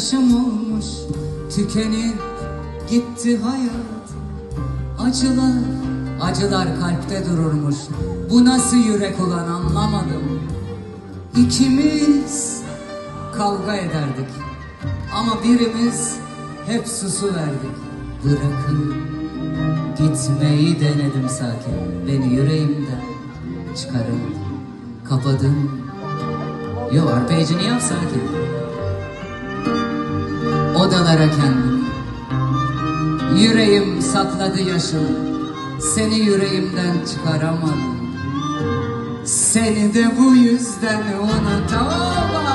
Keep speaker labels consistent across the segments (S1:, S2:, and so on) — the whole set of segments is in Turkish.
S1: yaşım olmuş Tükenip gitti hayat. Acılar, acılar kalpte dururmuş. Bu nasıl yürek olan anlamadım. İkimiz kavga ederdik. Ama birimiz hep susu verdik. Bırakıp gitmeyi denedim sakin. Beni yüreğimden çıkarıp kapadım Yo arpejini yap sakin Odalara kendim Yüreğim sakladı yaşını Seni yüreğimden çıkaramadım. Seni de bu yüzden unutamam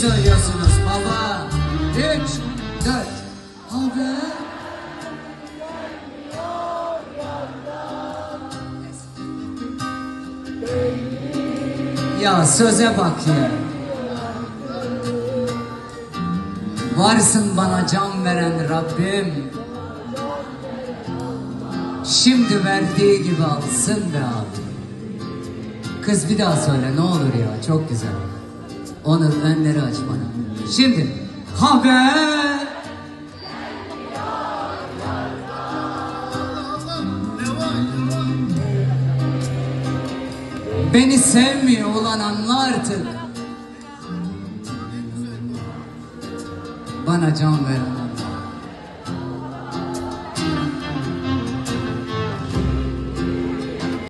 S1: söylüyorsunuz baba. Üç, dört. Haber Ya söze bak ya. Varsın bana can veren Rabbim. Şimdi verdiği gibi alsın be abi. Kız bir daha söyle ne olur ya çok güzel Onur önleri aç bana. Şimdi haber! Beni sevmiyor olan anla artık Bana can veren